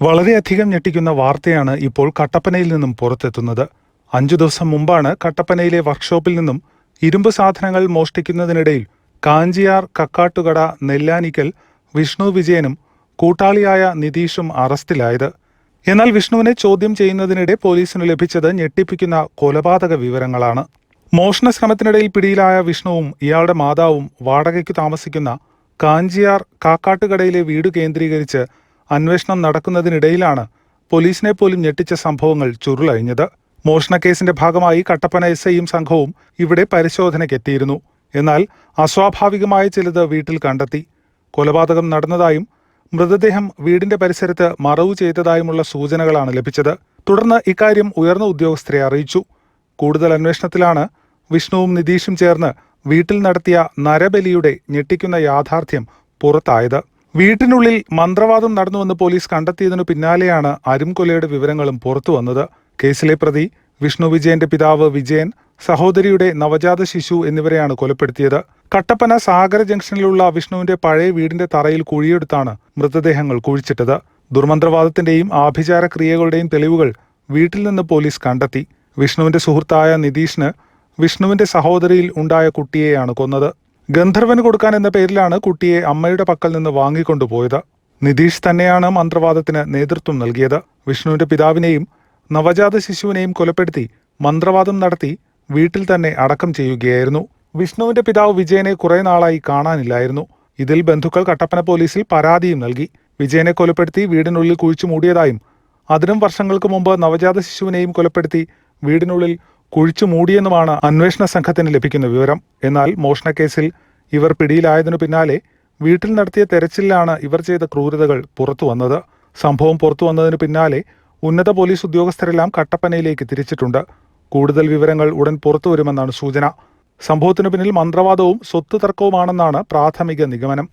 വളരെയധികം ഞെട്ടിക്കുന്ന വാർത്തയാണ് ഇപ്പോൾ കട്ടപ്പനയിൽ നിന്നും പുറത്തെത്തുന്നത്. അഞ്ചു ദിവസം മുമ്പാണ് കട്ടപ്പനയിലെ വർക്ക്ഷോപ്പിൽ നിന്നും ഇരുമ്പ് സാധനങ്ങൾ മോഷ്ടിക്കുന്നതിനിടയിൽ കാഞ്ചിയാർ കക്കാട്ടുകട നെല്ലാനിക്കൽ വിഷ്ണു വിജയനും കൂട്ടാളിയായ നിതീഷും അറസ്റ്റിലായത്. എന്നാൽ വിഷ്ണുവിനെ ചോദ്യം ചെയ്യുന്നതിനിടെ പോലീസിന് ലഭിച്ചത് ഞെട്ടിപ്പിക്കുന്ന കൊലപാതക വിവരങ്ങളാണ്. മോഷണ ശ്രമത്തിനിടയിൽ പിടിയിലായ വിഷ്ണുവും ഇയാളുടെ മാതാവും വാടകയ്ക്ക് താമസിക്കുന്ന കാഞ്ചിയാർ കാക്കാട്ടുകടയിലെ വീട് കേന്ദ്രീകരിച്ച് അന്വേഷണം നടക്കുന്നതിനിടയിലാണ് പോലീസിനെ പോലും ഞെട്ടിച്ച സംഭവങ്ങൾ ചുരുളഴിഞ്ഞത്. മോഷണക്കേസിന്റെ ഭാഗമായി കട്ടപ്പന എസ് ഐയും സംഘവും ഇവിടെ പരിശോധനയ്ക്കെത്തിയിരുന്നു. എന്നാൽ അസ്വാഭാവികമായ ചിലത് വീട്ടിൽ കണ്ടെത്തി. കൊലപാതകം നടന്നതായും മൃതദേഹം വീടിന്റെ പരിസരത്ത് മറവു ചെയ്തതായുമുള്ള സൂചനകളാണ് ലഭിച്ചത്. തുടർന്ന് ഇക്കാര്യം ഉയർന്ന ഉദ്യോഗസ്ഥരെ അറിയിച്ചു. കൂടുതൽ അന്വേഷണത്തിലാണ് വിഷ്ണുവും നിതീഷും ചേർന്ന് വീട്ടിൽ നടത്തിയ നരബലിയുടെ ഞെട്ടിക്കുന്ന യാഥാർത്ഥ്യം പുറത്തായത്. വീട്ടിനുള്ളിൽ മന്ത്രവാദം നടന്നുവെന്ന് പോലീസ് കണ്ടെത്തിയതിനു പിന്നാലെയാണ് അരുംകൊലയുടെ വിവരങ്ങളും പുറത്തു പുറത്തുവന്നത് കേസിലെ പ്രതി വിഷ്ണു വിജയന്റെ പിതാവ് വിജയൻ സഹോദരിയുടെ നവജാത ശിശു എന്നിവരെയാണ് കൊലപ്പെടുത്തിയത്. കട്ടപ്പന സാഗര ജംഗ്ഷനിലുള്ള വിഷ്ണുവിന്റെ പഴയ വീടിന്റെ തറയിൽ കുഴിയെടുത്താണ് മൃതദേഹങ്ങൾ കുഴിച്ചിട്ടത്. ദുർമന്ത്രവാദത്തിന്റെയും ആഭിചാര ക്രിയകളുടെയും തെളിവുകൾ വീട്ടിൽ നിന്ന് പോലീസ് കണ്ടെത്തി. വിഷ്ണുവിന്റെ സുഹൃത്തായ നിതീഷിന് വിഷ്ണുവിന്റെ സഹോദരിയിൽ ഉണ്ടായ കുട്ടിയെയാണ് കൊന്നത്. ഗന്ധർവന് കൊടുക്കാൻ എന്ന പേരിലാണ് കുട്ടിയെ അമ്മയുടെ പക്കൽ നിന്ന് വാങ്ങിക്കൊണ്ടുപോയത്. നിതീഷ് തന്നെയാണ് മന്ത്രവാദത്തിന് നേതൃത്വം നൽകിയത്. വിഷ്ണുവിന്റെ പിതാവിനെയും നവജാത ശിശുവിനെയും കൊലപ്പെടുത്തി മന്ത്രവാദം നടത്തി വീട്ടിൽ തന്നെ അടക്കം ചെയ്യുകയായിരുന്നു. വിഷ്ണുവിന്റെ പിതാവ് വിജയനെ കുറെ നാളായി കാണാനില്ലായിരുന്നു. ഇതിൽ ബന്ധുക്കൾ കട്ടപ്പന പോലീസിൽ പരാതിയും നൽകി. വിജയനെ കൊലപ്പെടുത്തി വീടിനുള്ളിൽ കുഴിച്ചു മൂടിയതായും അതിനും വർഷങ്ങൾക്ക് മുമ്പ് നവജാത ശിശുവിനെയും കൊലപ്പെടുത്തി വീടിനുള്ളിൽ കുഴിച്ചു മൂടിയെന്നുമാണ് അന്വേഷണ സംഘത്തിന് ലഭിക്കുന്ന വിവരം. എന്നാൽ മോഷണക്കേസിൽ ഇവർ പിടിയിലായതിനു പിന്നാലെ വീട്ടിൽ നടത്തിയ തെരച്ചിലാണ് ഇവർ ചെയ്ത ക്രൂരതകൾ പുറത്തു വന്നത്. സംഭവം പുറത്തു വന്നതിനു പിന്നാലെ ഉന്നത പോലീസ് ഉദ്യോഗസ്ഥരെല്ലാം കട്ടപ്പനയിലേക്ക് തിരിച്ചിട്ടുണ്ട്. കൂടുതൽ വിവരങ്ങൾ ഉടൻ പുറത്തുവരുമെന്നാണ് സൂചന. സംഭവത്തിനു പിന്നിൽ മന്ത്രവാദവും സ്വത്ത് തർക്കവുമാണെന്നാണ് പ്രാഥമിക നിഗമനം.